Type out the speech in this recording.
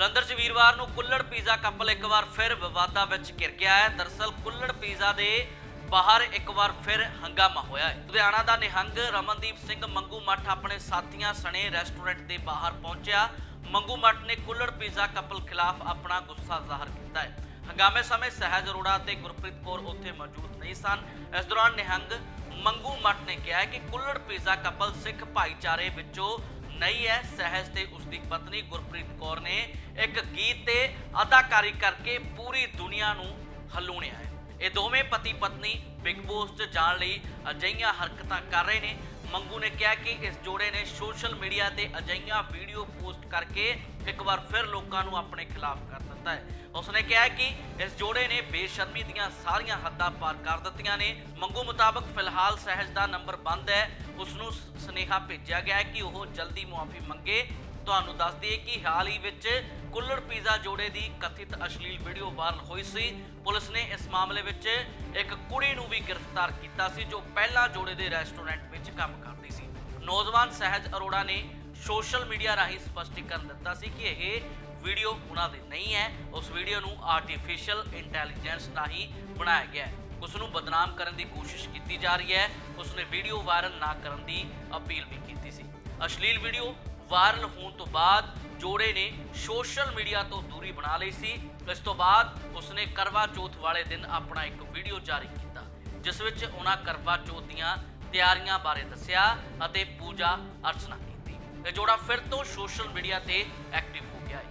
ਜਲੰਧਰ 'ਚ ਵੀਰਵਾਰ ਨੂੰ ਕੁੱਲੜ ਪੀਜ਼ਾ ਕਪਲ ਇੱਕ ਵਾਰ ਫਿਰ ਵਿਵਾਦਾਂ ਵਿੱਚ ਘਿਰ ਗਿਆ ਹੈ। ਦਰਸਲ ਕੁੱਲੜ ਪੀਜ਼ਾ ਦੇ ਬਾਹਰ ਇੱਕ ਵਾਰ ਫਿਰ ਹੰਗਾਮਾ ਹੋਇਆ ਹੈ। ਲੁਧਿਆਣਾ ਦਾ ਨਿਹੰਗ ਰਮਨਦੀਪ ਸਿੰਘ ਮੰਗੂ ਮੱਠ ਆਪਣੇ ਸਾਥੀਆਂ ਸਣੇ ਰੈਸਟੋਰੈਂਟ ਦੇ ਬਾਹਰ ਪਹੁੰਚਿਆ। ਮੰਗੂ ਮੱਠ ਨੇ ਕੁੱਲੜ ਪੀਜ਼ਾ ਕਪਲ ਖਿਲਾਫ ਆਪਣਾ ਗੁੱਸਾ ਜ਼ਾਹਰ ਕੀਤਾ ਹੈ। ਹੰਗਾਮੇ ਸਮੇਂ ਸਹਿਜ ਅਰੋੜਾ ਤੇ ਗੁਰਪ੍ਰੀਤ ਕੌਰ ਉੱਥੇ ਮੌਜੂਦ ਨਹੀਂ ਸਨ। ਇਸ ਦੌਰਾਨ ਨਿਹੰਗ ਮੰਗੂ ਮੱਠ ਨੇ ਕਿਹਾ ਕਿ ਕੁੱਲੜ ਪੀਜ਼ਾ ਕਪਲ ਸਿੱਖ ਭਾਈਚਾਰੇ ਵਿੱਚੋਂ ਨਹੀਂ ਹੈ। ਸਹਿਜ ਤੇ ਉਸ ਦੀ ਪਤਨੀ ਗੁਰਪ੍ਰੀਤ ਕੌਰ ਨੇ ਇੱਕ ਗੀਤ ਤੇ ਅਦਾਕਾਰੀ ਕਰਕੇ ਪੂਰੀ ਦੁਨੀਆ ਨੂੰ ਹਲੂਣਿਆ ਹੈ। ਇਹ ਦੋਵੇਂ ਪਤੀ ਪਤਨੀ ਬਿਗ ਬੋਸ 'ਚ ਜਾਣ ਲਈ ਅਜਿਹੀਆਂ ਹਰਕਤਾਂ ਕਰ ਰਹੇ ਨੇ। ਮੰਗੂ ਨੇ ਕਿਹਾ ਕਿ ਇਸ ਜੋੜੇ ਨੇ ਸੋਸ਼ਲ ਮੀਡੀਆ ਤੇ ਅਜਿਹੀਆਂ ਵੀਡੀਓ ਪੋਸਟ ਕਰਕੇ ਇੱਕ ਵਾਰ ਫਿਰ ਲੋਕਾਂ ਨੂੰ ਆਪਣੇ ਖਿਲਾਫ ਕਰ ਦਿੱਤਾ ਹੈ। ਉਸਨੇ ਕਿਹਾ ਕਿ ਇਸ ਜੋੜੇ ਨੇ ਬੇਸ਼ਰਮੀ ਦੀਆਂ ਸਾਰੀਆਂ ਹੱਦਾਂ ਪਾਰ ਕਰ ਦਿੱਤੀਆਂ ਨੇ। ਮੰਗੂ ਮੁਤਾਬਕ ਫਿਲਹਾਲ ਸਹਿਜ ਦਾ ਨੰਬਰ ਬੰਦ ਹੈ। ਉਸ ਨੂੰ ਸੁਨੇਹਾ ਭੇਜਿਆ ਗਿਆ ਹੈ ਕਿ ਉਹ ਜਲਦੀ ਮੁਆਫੀ ਮੰਗੇ। ਤੁਹਾਨੂੰ ਦੱਸ ਦਈਏ ਕਿ ਹਾਲ ਹੀ ਵਿੱਚ ਕੁੱਲੜ ਪੀਜ਼ਾ ਜੋੜੇ ਦੀ ਕਥਿਤ ਅਸ਼ਲੀਲ ਵੀਡੀਓ ਵਾਇਰਲ ਹੋਈ ਸੀ। ਪੁਲਿਸ ਨੇ ਇਸ ਮਾਮਲੇ ਵਿੱਚ ਇੱਕ ਕੁੜੀ ਨੂੰ ਵੀ ਗ੍ਰਿਫਤਾਰ ਕੀਤਾ ਸੀ, ਜੋ ਪਹਿਲਾਂ ਜੋੜੇ ਦੇ ਰੈਸਟੋਰੈਂਟ ਵਿੱਚ ਕੰਮ ਕਰਦੀ ਸੀ। ਨੌਜਵਾਨ ਸਹਿਜ ਅਰੋੜਾ ਨੇ ਸੋਸ਼ਲ ਮੀਡੀਆ ਰਾਹੀਂ ਸਪਸ਼ਟੀਕਰਨ ਦਿੱਤਾ ਸੀ ਕਿ ਇਹ ਵੀਡੀਓ ਉਹਨਾਂ ਦੇ ਨਹੀਂ ਹੈ। ਉਸ ਵੀਡੀਓ ਨੂੰ ਆਰਟੀਫੀਸ਼ੀਅਲ ਇੰਟੈਲੀਜੈਂਸ ਰਾਹੀਂ ਬਣਾਇਆ ਗਿਆ ਹੈ। ਉਸ ਨੂੰ ਬਦਨਾਮ ਕਰਨ ਦੀ ਕੋਸ਼ਿਸ਼ ਕੀਤੀ ਜਾ ਰਹੀ ਹੈ। ਉਸ ਨੇ ਵੀਡੀਓ ਵਾਇਰਲ ਨਾ ਕਰਨ ਦੀ ਅਪੀਲ ਵੀ ਕੀਤੀ ਸੀ। ਅਸ਼ਲੀਲ ਵੀਡੀਓ ਵਾਇਰਲ ਹੋਣ ਤੋਂ ਬਾਅਦ ਜੋੜੇ ਨੇ ਸੋਸ਼ਲ ਮੀਡੀਆ ਤੋਂ ਦੂਰੀ ਬਣਾ ਲਈ ਸੀ। ਇਸ ਤੋਂ ਬਾਅਦ ਉਸਨੇ ਕਰਵਾ ਚੌਥ ਵਾਲੇ ਦਿਨ ਆਪਣਾ ਇੱਕ ਵੀਡੀਓ ਜਾਰੀ ਕੀਤਾ, ਜਿਸ ਵਿੱਚ ਉਹਨਾਂ ਕਰਵਾ ਚੌਥ ਦੀਆਂ ਤਿਆਰੀਆਂ ਬਾਰੇ ਦੱਸਿਆ ਅਤੇ ਪੂਜਾ ਅਰਚਨਾ ਕੀਤੀ। ਇਹ ਜੋੜਾ ਫਿਰ ਤੋਂ ਸੋਸ਼ਲ ਮੀਡੀਆ ਤੇ ਐਕਟਿਵ